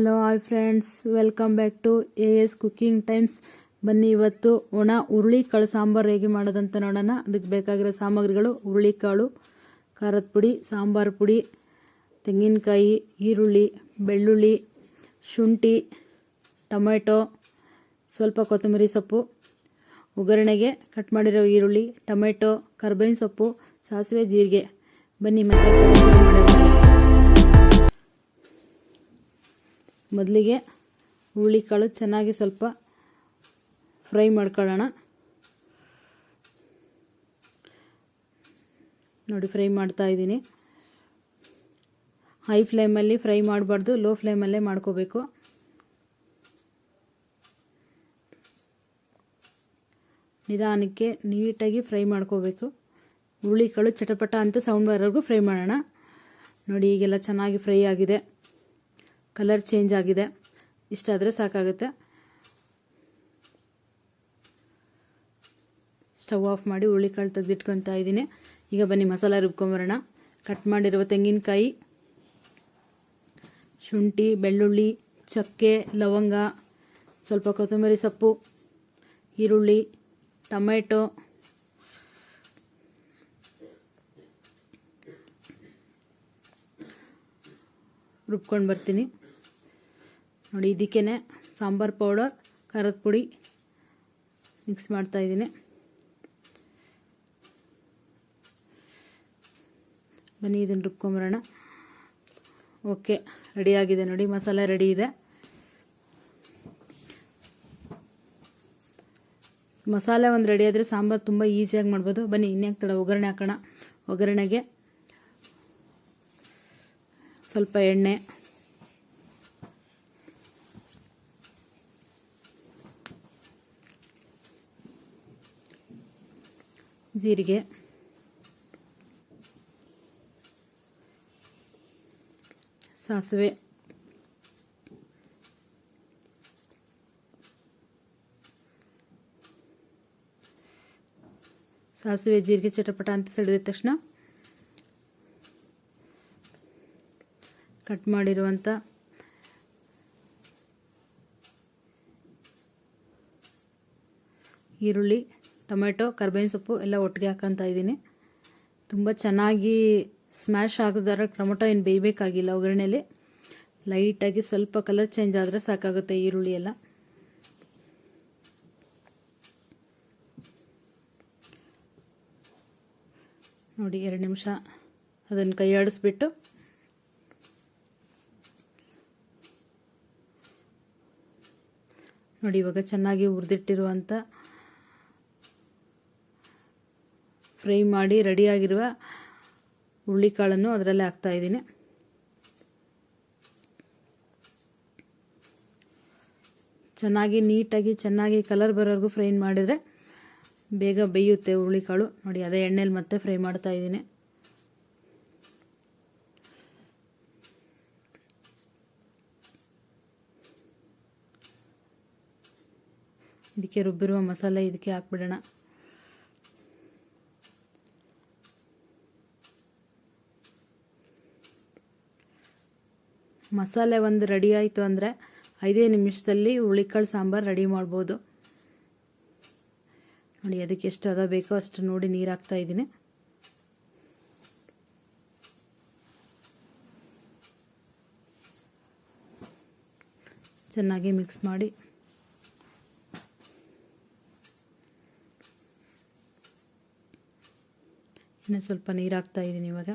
Hello hi friends welcome back to A S cooking times ಬನ್ನಿ ಇವತ್ತು ಒಣ ಹುರುಳಿಕಾಳು ಸಾಂಬಾರು ಹೇಗೆ ಮಾಡೋದಂತ ನೋಡೋಣ. ಅದಕ್ಕೆ ಬೇಕಾಗಿರೋ ಸಾಮಗ್ರಿಗಳು ಹುರುಳಿಕಾಳು, ಖಾರದ ಪುಡಿ, ಸಾಂಬಾರು ಪುಡಿ, ತೆಂಗಿನಕಾಯಿ, ಈರುಳ್ಳಿ, ಬೆಳ್ಳುಳ್ಳಿ, ಶುಂಠಿ, ಟೊಮೆಟೊ, ಸ್ವಲ್ಪ ಕೊತ್ತಂಬರಿ ಸೊಪ್ಪು, ಒಗ್ಗರಣೆಗೆ ಕಟ್ ಮಾಡಿರೋ ಈರುಳ್ಳಿ, ಟೊಮೆಟೊ, ಕರ್ಬೇವಿನ ಸೊಪ್ಪು, ಸಾಸಿವೆ, ಜೀರಿಗೆ. ಬನ್ನಿ ಮತ್ತೆ ಮಾಡೋಣ. ಮೊದಲಿಗೆ ಹುರುಳಿಕಾಳು ಚೆನ್ನಾಗಿ ಸ್ವಲ್ಪ ಫ್ರೈ ಮಾಡ್ಕೊಳ್ಳೋಣ. ನೋಡಿ, ಫ್ರೈ ಮಾಡ್ತಾ ಇದ್ದೀನಿ. ಹೈ ಫ್ಲೇಮಲ್ಲಿ ಫ್ರೈ ಮಾಡಬಾರ್ದು, ಲೋ ಫ್ಲೇಮಲ್ಲೇ ಮಾಡ್ಕೋಬೇಕು. ನಿಧಾನಕ್ಕೆ ನೀಟಾಗಿ ಫ್ರೈ ಮಾಡ್ಕೋಬೇಕು. ಹುರುಳಿಕಾಳು ಚಟಪಟ ಅಂತ ಸೌಂಡ್ ಬರೋವರೆಗೂ ಫ್ರೈ ಮಾಡೋಣ. ನೋಡಿ, ಈಗೆಲ್ಲ ಚೆನ್ನಾಗಿ ಫ್ರೈ ಆಗಿದೆ. ಕಲರ್ ಚೇಂಜ್ ಆಗಿದೆ. ಇಷ್ಟಾದರೆ ಸಾಕಾಗುತ್ತೆ. ಸ್ಟವ್ ಆಫ್ ಮಾಡಿ ಹುರುಳಿಕಾಳು ತೆಗೆದಿಟ್ಕೊತಾ ಇದ್ದೀನಿ. ಈಗ ಬನ್ನಿ ಮಸಾಲ ರುಬ್ಕೊಂಬರೋಣ. ಕಟ್ ಮಾಡಿರುವ ತೆಂಗಿನಕಾಯಿ, ಶುಂಠಿ, ಬೆಳ್ಳುಳ್ಳಿ, ಚಕ್ಕೆ, ಲವಂಗ, ಸ್ವಲ್ಪ ಕೊತ್ತಂಬರಿ ಸೊಪ್ಪು, ಈರುಳ್ಳಿ, ಟೊಮೆಟೊ, ರುಬ್ಕೊಂಡು ಬರ್ತೀನಿ. ನೋಡಿ ಇದಕ್ಕೇ ಸಾಂಬಾರು ಪೌಡರ್, ಖಾರದ ಪುಡಿ ಮಿಕ್ಸ್ ಮಾಡ್ತಾಯಿದ್ದೀನಿ ಬನ್ನಿ, ಇದನ್ನು ರುಬ್ಕೊಂಬರೋಣ. ಓಕೆ ರೆಡಿಯಾಗಿದೆ ನೋಡಿ, ಮಸಾಲೆ ರೆಡಿ ಇದೆ. ಮಸಾಲೆ ಒಂದು ರೆಡಿ ಆದರೆ ಸಾಂಬಾರು ತುಂಬ ಈಸಿಯಾಗಿ ಮಾಡ್ಬೋದು. ಬನ್ನಿ ಇನ್ಯಾಕೆ ತಡ, ಒಗ್ಗರಣೆ ಹಾಕೋಣ. ಒಗ್ಗರಣೆಗೆ ಸ್ವಲ್ಪ ಎಣ್ಣೆ ಜೀರಿಗೆ. ಸಾಸಿವೆ. ಸಾಸಿವೆ ಜೀರಿಗೆ ಚಟಪಟ ಅಂತ ಸಿಡಿದ ತಕ್ಷಣ ಕಟ್ ಮಾಡಿರುವಂಥ ಈರುಳ್ಳಿ. ಟೊಮೆಟೊ, ಕರ್ಬೇವಿನ ಸೊಪ್ಪು ಎಲ್ಲ ಒಟ್ಟಿಗೆ ಹಾಕೊತಾ ಇದ್ದೀನಿ. ತುಂಬ ಚೆನ್ನಾಗಿ ಸ್ಮ್ಯಾಶ್ ಆಗೋದಾದ್ರೆ ಟೊಮೆಟೊ ಏನು ಬೇಯಬೇಕಾಗಿಲ್ಲ ಒಗ್ಗರಣೆಯಲ್ಲಿ ಲೈಟಾಗಿ ಸ್ವಲ್ಪ ಕಲರ್ ಚೇಂಜ್ ಆದರೆ ಸಾಕಾಗುತ್ತೆ ಈರುಳ್ಳಿ ಎಲ್ಲ. ನೋಡಿ, ಎರಡು ನಿಮಿಷ ಅದನ್ನು ಕೈ ಆಡಿಸ್ಬಿಟ್ಟು. ನೋಡಿ, ಇವಾಗ ಚೆನ್ನಾಗಿ ಹುರಿದಿಟ್ಟಿರುವಂಥ ಫ್ರೈ ಮಾಡಿ ರೆಡಿಯಾಗಿರುವ ಹುರುಳಿಕಾಳನ್ನು ಅದರಲ್ಲೇ ಹಾಕ್ತಾ ಇದ್ದೀನಿ. ಚೆನ್ನಾಗಿ ನೀಟಾಗಿ, ಚೆನ್ನಾಗಿ ಕಲರ್ ಬರೋವರೆಗೂ ಫ್ರೈ ಮಾಡಿದರೆ ಬೇಗ ಬೇಯುತ್ತೆ ಹುರುಳಿಕಾಳು. ನೋಡಿ, ಅದೇ ಎಣ್ಣೆಲಿ ಮತ್ತೆ ಫ್ರೈ ಮಾಡ್ತಾ ಇದ್ದೀನಿ. ಇದಕ್ಕೆ ರುಬ್ಬಿರುವ ಮಸಾಲೆ ಇದಕ್ಕೆ ಹಾಕ್ಬಿಡೋಣ. ಮಸಾಲೆ ಒಂದು ರೆಡಿ ಆಯಿತು ಅಂದರೆ ಐದೇ ನಿಮಿಷದಲ್ಲಿ ಹುಳಿಕಾಳು ಸಾಂಬಾರು ರೆಡಿ ಮಾಡ್ಬೋದು. ನೋಡಿ ಅದಕ್ಕೆ ಎಷ್ಟು ಅದ ಬೇಕೋ ಅಷ್ಟು ನೋಡಿ ನೀರು ಹಾಕ್ತಾ ಇದ್ದೀನಿ. ಚೆನ್ನಾಗಿ ಮಿಕ್ಸ್ ಮಾಡಿ. ಇನ್ನೂ ಸ್ವಲ್ಪ ನೀರು ಹಾಕ್ತಾ ಇದ್ದೀನಿ ಇವಾಗ.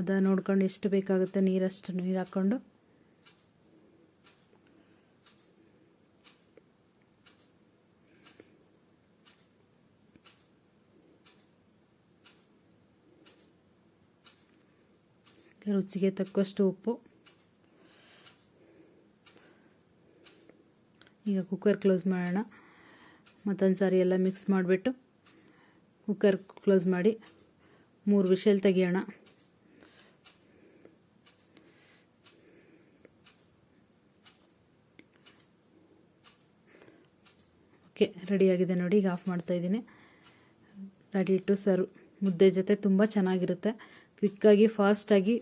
ಅದ ನೋಡ್ಕೊಂಡು ಎಷ್ಟು ಬೇಕಾಗುತ್ತೆ ನೀರಷ್ಟು ನೀರು ಹಾಕ್ಕೊಂಡು. ರುಚಿಗೆ ತಕ್ಕಷ್ಟು ಉಪ್ಪು. ಈಗ ಕುಕ್ಕರ್ ಕ್ಲೋಸ್ ಮಾಡೋಣ. ಮತ್ತೊಂದು ಸಾರಿ ಎಲ್ಲ ಮಿಕ್ಸ್ ಮಾಡಿಬಿಟ್ಟು ಕುಕ್ಕರ್ ಕ್ಲೋಸ್ ಮಾಡಿ ಮೂರು ವಿಷಲ್ ತೆಗಿಯೋಣ. ಓಕೆ ರೆಡಿಯಾಗಿದೆ ನೋಡಿ, ಈಗ ಆಫ್ ಮಾಡ್ತಾ ಇದ್ದೀನಿ. Ready to serve. ಮುದ್ದೆ ಜೊತೆ ತುಂಬ ಚೆನ್ನಾಗಿರುತ್ತೆ. ಕ್ವಿಕ್ಕಾಗಿ ಫಾಸ್ಟಾಗಿ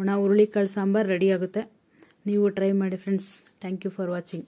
ಒಣ ಹುರುಳಿಕಾಳು ಸಾಂಬಾರು ರೆಡಿ ಆಗುತ್ತೆ. ನೀವು ಟ್ರೈ ಮಾಡಿ friends. Thank you for watching